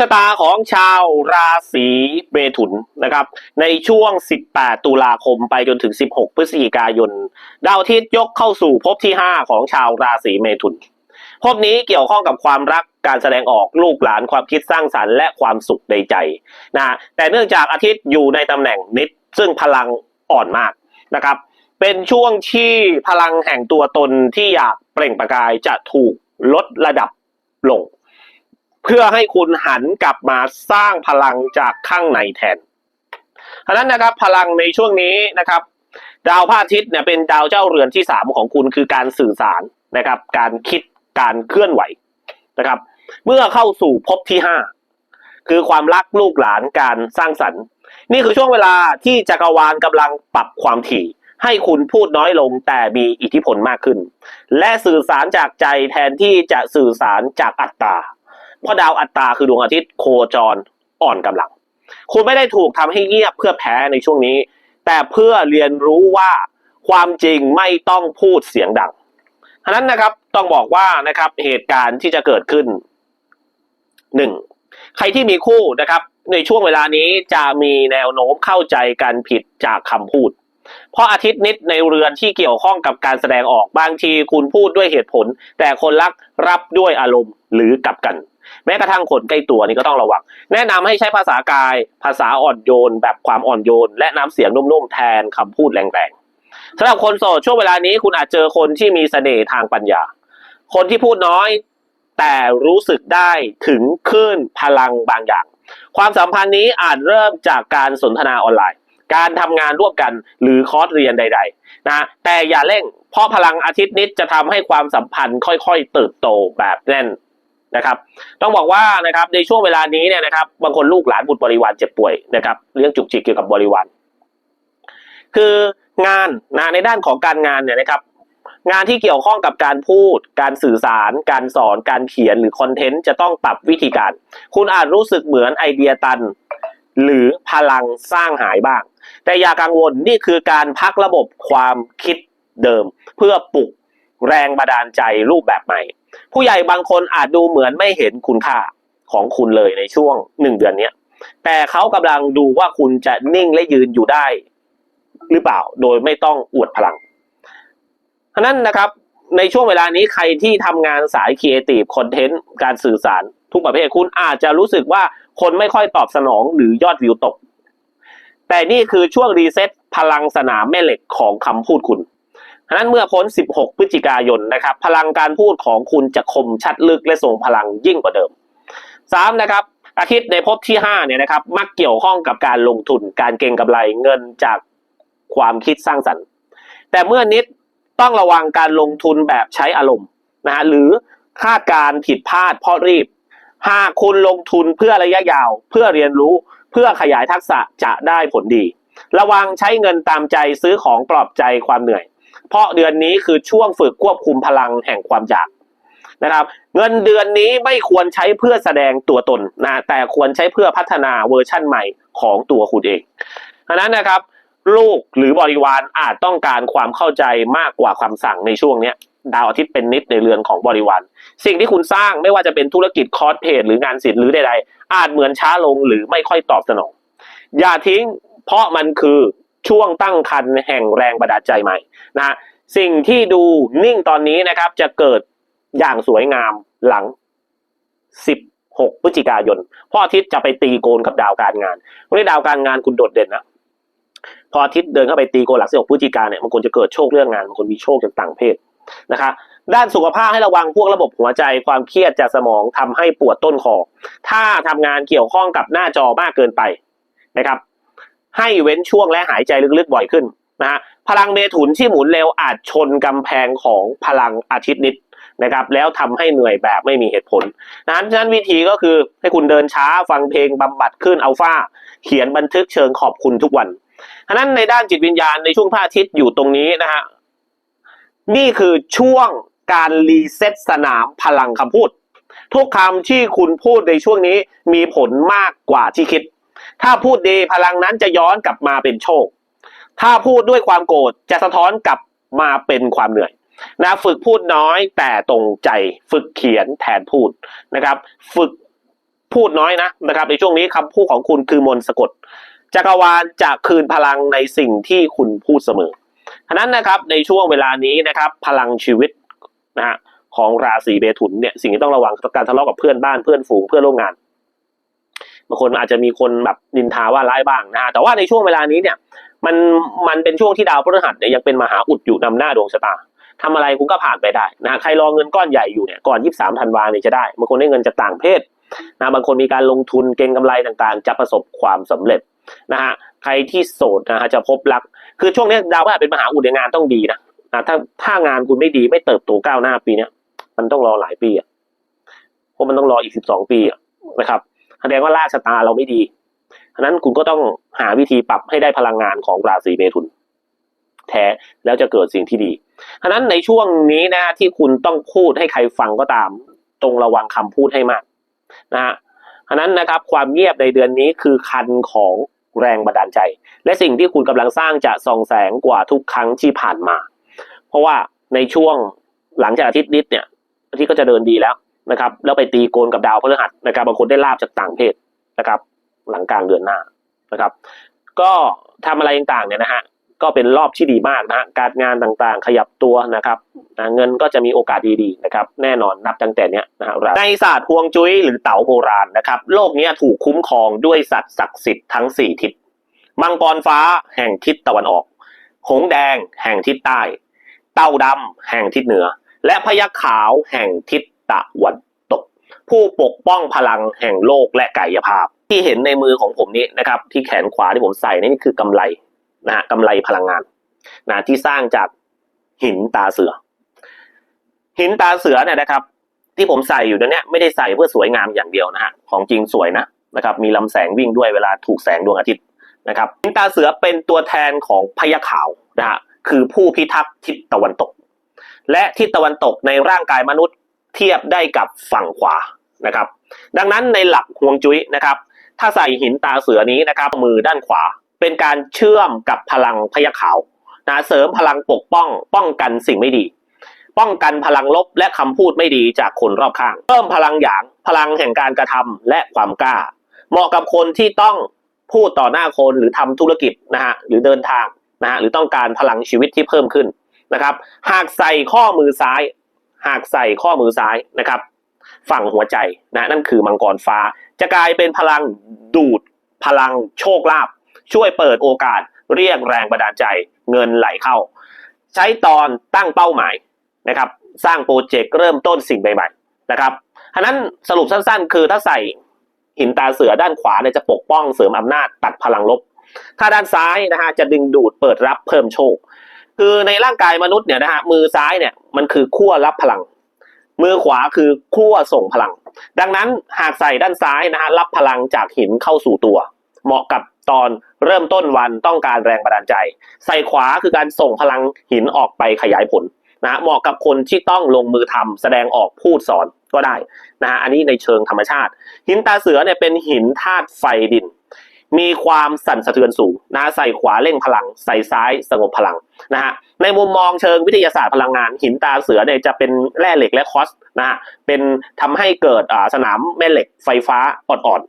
ชะตาของชาวราศีเมถุนนะครับ ในช่วง 18 ตุลาคมไปจนถึง 16 พฤศจิกายน ดาวอาทิตย์ยกเข้าสู่ภพที่ 5 ของชาวราศีเมถุนภพนี้เกี่ยวข้องกับความรักการแสดงออกลูกหลานความคิดสร้างสรรค์และความสุขในใจนะแต่เนื่องจากอาทิตย์อยู่ในตำแหน่งนิด ซึ่งพลังอ่อนมากนะครับ เป็นช่วงที่พลังแห่งตัวตนที่อยากเปล่งประกายจะถูกลดระดับลง เพื่อให้คุณหันกลับมาสร้างพลังจากข้างในแทนฉะนั้นนะครับพลังในช่วงนี้นะครับ ดาวพระอาทิตย์เนี่ยเป็นดาวเจ้าเรือนที่สามของคุณคือการสื่อสารนะครับ การคิดการเคลื่อนไหวนะครับ เมื่อเข้าสู่ภพที่ห้าคือความรักลูกหลานการสร้างสรรค์ นี่คือช่วงเวลาที่จักรวาลกำลังปรับความถี่ให้คุณพูดน้อยลงแต่มีอิทธิพลมากขึ้น และสื่อสารจากใจแทนที่จะสื่อสารจากอัตตา เพราะดาวอัตตาคือดวงอาทิตย์โคจรอ่อนกำลัง คุณไม่ได้ถูกทำให้เงียบเพื่อแพ้ในช่วงนี้ แต่เพื่อเรียนรู้ว่าความจริงไม่ต้องพูดเสียงดังฉะนั้นนะครับต้องบอกว่านะครับเหตุการณ์ที่จะเกิดขึ้นหนึ่งใครที่มีคู่นะครับ ในช่วงเวลานี้จะมีแนวโน้มเข้าใจกันผิดจากคำพูด เพราะอาทิตย์นิดในเรือนที่เกี่ยวข้องกับการแสดงออกบางทีคุณพูดด้วยเหตุผล แต่คนรักรับด้วยอารมณ์หรือกลับกัน แม้กระทั่งคนใกล้ตัวนี่ก็ต้องระวัง แนะนำให้ใช้ภาษากาย ภาษาอ่อนโยน แบบความอ่อนโยน และน้ำเสียงนุ่มๆแทนคำพูดแรงๆสำหรับคนโสดช่วงเวลานี้คุณอาจเจอคนที่มีเสน่ห์ทางปัญญา คนที่พูดน้อยแต่รู้สึกได้ถึงคลื่นพลังบางอย่าง ความสัมพันธ์นี้อาจเริ่มจากการสนทนาออนไลน์ การทำงานร่วมกันหรือคอร์สเรียนใด ๆ นะแต่อย่าเร่ง เพราะพลังอาทิตย์นิดจะทำให้ความสัมพันธ์ค่อยๆเติบโตแบบแน่น นะครับ ต้องบอกว่านะครับในช่วงเวลานี้เนี่ยนะครับ บางคนลูกหลานบุตรบริวารเจ็บป่วยนะครับเรื่องจุกจิกเกี่ยวกับบริวารคืองานนะในด้านของการงานเนี่ยนะครับ งานที่เกี่ยวข้องกับการพูด การสื่อสาร การสอน การเขียนหรือคอนเทนต์จะต้องปรับวิธีการ คุณอาจรู้สึกเหมือนไอเดียตัน หรือพลังสร้างหายบ้าง แต่อย่ากังวลนี่คือการพักระบบความคิดเดิม เพื่อปลุกแรงบันดาลใจรูปแบบใหม่ ผู้ใหญ่บางคนอาจดูเหมือนไม่เห็นคุณค่าของคุณเลยในช่วงหนึ่งเดือนเนี้ยแต่เขากำลังดูว่าคุณจะนิ่งและยืนอยู่ได้ หรือเปล่าโดยไม่ต้องอวดพลังฉะนั้นนะครับในช่วงเวลานี้ใครที่ทำงานสายครีเอทีฟคอนเทนต์การสื่อสารทุกประเภทคุณอาจจะรู้สึกว่าคนไม่ค่อยตอบสนองหรือยอดวิวตก แต่นี่คือช่วงรีเซ็ตพลังสนามแม่เหล็กของคำพูดคุณ ฉะนั้นเมื่อพ้น 16 พฤศจิกายนนะครับ พลังการพูดของคุณจะคมชัดลึกและทรงพลังยิ่งกว่าเดิม 3. นะครับอาทิตย์ในภพที่5เนี่ยนะครับมักเกี่ยวข้องกับการลงทุนการเก็งกำไรเงินจากความคิดสร้างสรรค์ แต่เมื่อนิดต้องระวังการลงทุนแบบใช้อารมณ์นะฮะหรือคาดการณ์ผิดพลาดเพราะรีบ หากคุณลงทุนเพื่อระยะยาว เพื่อเรียนรู้เพื่อขยายทักษะจะได้ผลดี ระวังใช้เงินตามใจซื้อของปลอบใจความเหนื่อย เพราะเดือนนี้คือช่วงฝึกควบคุมพลังแห่งความอยากนะครับ เงินเดือนนี้ไม่ควรใช้เพื่อแสดงตัวตนนะแต่ควรใช้เพื่อพัฒนาเวอร์ชั่นใหม่ของตัวคุณเองฉะนั้นนะครับ ลูกหรือบริวารอาจต้องการความเข้าใจมากกว่าคำสั่งในช่วงเนี้ยดาวอาทิตย์เป็นนิดในเรือนของบริวาร สิ่งที่คุณสร้างไม่ว่าจะเป็นธุรกิจคอร์สเพจหรืองานศิลป์หรือใดๆ อาจเหมือนช้าลงหรือไม่ค่อยตอบสนอง อย่าทิ้งเพราะมันคือ ช่วงตั้งคันแห่งแรงบันดาลใจใหม่นะสิ่งที่ดูนิ่งตอนนี้นะครับจะเกิดอย่างสวยงามหลัง 16พฤศจิกายนพราะอาทิตย์จะไปตีโกนกับดาวการงานวันนี้ดาวการงานคุณโดดเด่นนะพออาทิตย์เดินเข้าไปตีโกนหลักสิบหกพฤศจิกาเนี่ยมันควรจะเกิดโชคเรื่องงานมันควรมีโชคจากต่างเพศนะคะด้านสุขภาพให้ระวังพวกระบบหัวใจความเครียดจากสมองทำให้ปวดต้นคอ ถ้าทำงานเกี่ยวข้องกับหน้าจอมากเกินไปนะครับ ให้เว้นช่วงและหายใจลึกๆบ่อยขึ้นนะฮะพลังเมถุนที่หมุนเร็วอาจชนกำแพงของพลังอาทิตย์นิดนะครับแล้วทำให้เหนื่อยแบบไม่มีเหตุผลนั้นฉะนั้นวิธีก็คือให้คุณเดินช้าฟังเพลงบำบัดขึ้นอัลฟาเขียนบันทึกเชิงขอบคุณทุกวันฉะนั้นในด้านจิตวิญญาณในช่วงพระอาทิตย์อยู่ตรงนี้นะฮะนี่คือช่วงการรีเซ็ตสนามพลังคำพูด ทุกคำที่คุณพูดในช่วงนี้มีผลมากกว่าที่คิด ถ้าพูดดีพลังนั้นจะย้อนกลับมาเป็นโชค ถ้าพูดด้วยความโกรธจะสะท้อนกลับมาเป็นความเหนื่อยนะฝึกพูดน้อยแต่ตรงใจฝึกเขียนแทนพูดนะครับ ฝึกพูดน้อยนะนะครับ ในช่วงนี้คำพูดของคุณคือมนต์สะกดจักรวาลจะคืนพลังในสิ่งที่คุณพูดเสมอฉะนั้นนะครับในช่วงเวลานี้นะครับ พลังชีวิตนะฮะของราศีเมถุนเนี่ยสิ่งที่ต้องระวังการทะเลาะกับเพื่อนบ้านเพื่อนฝูงเพื่อนร่วมงาน บางคนอาจจะมีคนแบบนินทาว่าร้ายบ้างนะฮะแต่ว่าในช่วงเวลานี้เนี่ยมันมันเป็นช่วงที่ดาวพฤหัสเนี่ยยังเป็นมหาอุดอยู่นำหน้าดวงชะตาทำอะไรคุณก็ผ่านไปได้นะใครรอเงินก้อนใหญ่อยู่เนี่ยก่อน 23ธันวาเนี่ยจะได้บางคนได้เงินจากต่างเทศนะบางคนมีการลงทุนเก็งกำไรต่างๆ จะประสบความสำเร็จนะฮะใครที่โสดนะฮะจะพบรัก คือช่วงนี้ดาวพฤหัสเป็นมหาอุดในงานต้องดีนะนะถ้าถ้างานคุณไม่ดีไม่เติบโตก้าวหน้าปีเนี้ยมันต้องรอหลายปีอะเพราะมันต้องรออีก 12 ปีอะนะครับ แสดงว่าลากชะตาเราไม่ดีฉะนั้นคุณก็ต้องหาวิธีปรับให้ได้พลังงานของราศีเมถุน แท้แล้วจะเกิดสิ่งที่ดีฉะนั้นในช่วงนี้นะฮะที่คุณต้องพูดให้ใครฟังก็ตามตรงระวังคำพูดให้มากนะฮะฉะนั้นนะครับความเงียบในเดือนนี้คือคันของแรงบันดาลใจ และสิ่งที่คุณกำลังสร้างจะส่องแสงกว่าทุกครั้งที่ผ่านมา เพราะว่าในช่วงหลังจากอาทิตย์นิดเนี่ยอาทิตย์ก็จะเดินดีแล้ว นะครับ แล้วไปตีโกนกับดาวพฤหัสนะครับบางคนได้ลาบจากต่างประเทศนะครับ หลังกลางเดือนหน้านะครับ ก็ทำอะไรต่างๆเนี่ยนะฮะก็เป็นรอบที่ดีมากนะฮะการงานต่างๆ ขยับตัวนะครับนะเงินก็จะมีโอกาสดีๆนะครับ แน่นอนนับตั้งแต่เนี้ยนะฮะในศาสตร์ฮวงจุ้ยหรือเต๋าโบราณนะครับ โลกเนี้ยถูกคุ้มครองด้วยสัตว์ศักดิ์สิทธิ์ทั้งสี่ทิศมังกรฟ้าแห่งทิศตะวันออกหงส์แดงแห่งทิศใต้ เต่าดำแห่งทิศเหนือ และพยัคฆ์ขาวแห่งทิศ ตะวันตก ผู้ปกป้องพลังแห่งโลกและกายภาพ ที่เห็นในมือของผมนี้นะครับ ที่แขนขวาที่ผมใส่นี่คือกำไรนะฮะกำไรพลังงานนะที่สร้างจากหินตาเสือ หินตาเสือเนี่ยนะครับ ที่ผมใส่อยู่ตรงเนี้ยไม่ได้ใส่เพื่อสวยงามอย่างเดียวนะฮะของจริงสวยนะนะครับ มีลำแสงวิ่งด้วยเวลาถูกแสงดวงอาทิตย์นะครับหินตาเสือเป็นตัวแทนของพญาขาวนะฮะคือผู้พิทักษ์ทิศตะวันตก และทิศตะวันตกในร่างกายมนุษย์ เทียบได้กับฝั่งขวานะครับ ดังนั้นในหลักฮวงจุ้ยนะครับ ถ้าใส่หินตาเสือนี้นะครับ มือด้านขวา เป็นการเชื่อมกับพลังพยาขาวนะเสริมพลังปกป้อง ป้องกันสิ่งไม่ดี ป้องกันพลังลบและคำพูดไม่ดีจากคนรอบข้างเพิ่มพลังหยาง พลังแห่งการกระทำและความกล้า เหมาะกับคนที่ต้องพูดต่อหน้าคนหรือทำธุรกิจนะฮะหรือเดินทางนะฮะหรือต้องการพลังชีวิตที่เพิ่มขึ้นนะครับ หากใส่ข้อมือซ้าย หากใส่ข้อมือซ้ายนะครับ ฝั่งหัวใจนะนั่นคือมังกรฟ้า จะกลายเป็นพลังดูด พลังโชคลาภช่วยเปิดโอกาสเรียกแรงบันดาลใจเงินไหลเข้า ใช้ตอนตั้งเป้าหมายนะครับ สร้างโปรเจกต์เริ่มต้นสิ่งใหม่ๆนะครับฉะนั้นสรุปสั้นๆ คือถ้าใส่หินตาเสือด้านขวาเนี่ยจะปกป้องเสริมอำนาจตัดพลังลบ ถ้าด้านซ้ายนะฮะจะดึงดูดเปิดรับเพิ่มโชค คือในร่างกายมนุษย์เนี่ยนะฮะมือซ้ายเนี่ยมันคือขั้วรับพลัง มือขวาคือขั้วส่งพลัง ดังนั้นหากใส่ด้านซ้ายนะฮะรับพลังจากหินเข้าสู่ตัว เหมาะกับตอนเริ่มต้นวันต้องการแรงบันดาลใจ ใส่ขวาคือการส่งพลังหินออกไปขยายผลนะฮะเหมาะกับคนที่ต้องลงมือทำแสดงออกพูดสอนก็ได้นะฮะอันนี้ในเชิงธรรมชาติ หินตาเสือเนี่ยเป็นหินธาตุไฟดิน มีความสั่นสะเทือนสูงนะใส่ขวาเร่งพลัง ใส่ซ้ายสงบพลังนะฮะในมุมมองเชิงวิทยาศาสตร์พลังงาน หินตาเสือเนี่ยจะเป็นแร่เหล็กและคอสนะฮะเป็นทำให้เกิดสนามแม่เหล็กไฟฟ้าอ่อน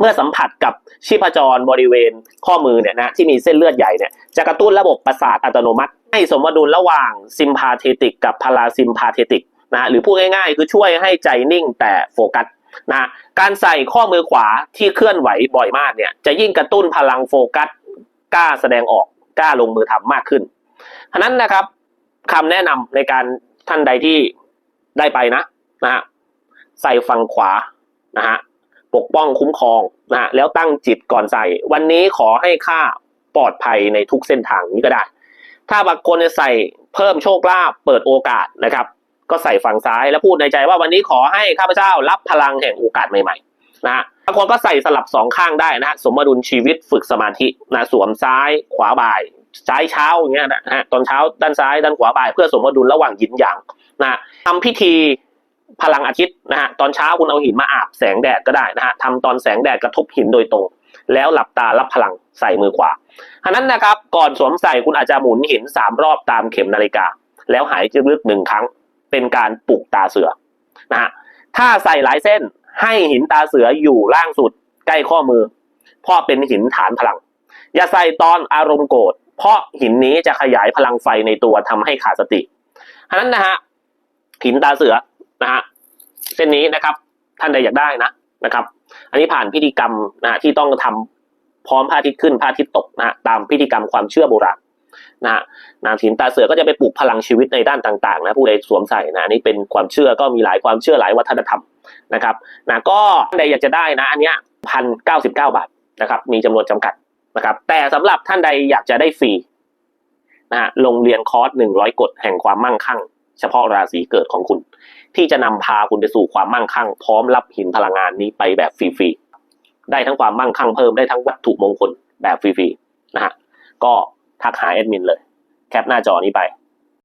เมื่อสัมผัสกับชีพจรบริเวณข้อมือเนี่ยนะที่มีเส้นเลือดใหญ่เนี่ยจะกระตุ้นระบบประสาทอัตโนมัติ ให้สมดุลระหว่างซิมพาเทติกกับพาราซิมพาเทติกนะฮะหรือพูดง่ายๆ คือช่วยให้ใจนิ่งแต่โฟกัส นะการใส่ข้อมือขวาที่เคลื่อนไหวบ่อยมากเนี่ยจะยิ่งกระตุ้นพลังโฟกัสกล้าแสดงออกกล้าลงมือทำมากขึ้นฉะนั้นนะครับคำแนะนำในการท่านใดที่ได้ไปนะนะฮะใส่ฝั่งขวานะฮะปกป้องคุ้มครองนะฮะแล้วตั้งจิตก่อนใส่ วันนี้ขอให้ค่าปลอดภัยในทุกเส้นทางนี้ก็ได้ ถ้าบางคนจะใส่เพิ่มโชคลาภเปิดโอกาสนะครับ ก็ใส่ฝั่งซ้ายแล้วพูดในใจว่าวันนี้ขอให้ข้าพเจ้ารับพลังแห่งโอกาสใหม่ๆนะฮะบางคนก็ใส่สลับสองข้างได้นะฮะสมดุลชีวิตฝึกสมาธินะสวมซ้ายขวาบ่ายซ้ายเช้าอย่างเงี้ยนะฮะตอนเช้าด้านซ้ายด้านขวาบ่ายเพื่อสมดุลระหว่างหยินหยางนะทำพิธีพลังอาทิตย์นะฮะตอนเช้าคุณเอาหินมาอาบแสงแดดก็ได้นะฮะทำตอนแสงแดดกระทบหินโดยตรง แล้วหลับตารับพลังใส่มือขวาอันนั้นนะครับก่อนสวมใส่คุณอาจจะหมุนหินสามรอบตามเข็มนาฬิกา แล้วหายใจลึกหนึ่งครั้ง เป็นการปลุกตาเสือนะฮะถ้าใส่หลายเส้นให้หินตาเสืออยู่ล่างสุดใกล้ข้อมือ เพราะเป็นหินฐานพลัง อย่าใส่ตอนอารมณ์โกรธเพราะหินนี้จะขยายพลังไฟในตัวทำให้ขาดสติฉะนั้นนะฮะหินตาเสือนะฮะเส้นนี้นะครับท่านใดอยากได้นะนะครับ อันนี้ผ่านพิธีกรรมนะฮะที่ต้องทำพร้อมพระอาทิตย์ขึ้นพระอาทิตย์ตกนะฮะตามพิธีกรรมความเชื่อโบราณ นะฮะนะหินตาเสือก็จะไปปลุกพลังชีวิตในด้านต่างๆนะผู้ใดสวมใส่นะนี่เป็นความเชื่อก็มีหลายความเชื่อหลายวัฒนธรรมนะครับนะก็ท่านใดอยากจะได้นะอันเนี้ยพันเก้าสิบเก้าบาทนะครับมีจำนวนจำกัดนะครับแต่สำหรับท่านใดอยากจะได้ฟรีนะฮะลงเรียนคอร์สหนึ่งร้อยกฎแห่งความมั่งคั่ง เฉพาะราศีเกิดของคุณ ที่จะนำพาคุณไปสู่ความมั่งคั่ง พร้อมรับหินพลังงานนี้ไปแบบฟรีๆได้ทั้งความมั่งคั่งเพิ่มได้ทั้งวัตถุมงคลแบบฟรีๆนะฮะก็ ทักหาแอดมินเลย แคปหน้าจอนี้ไป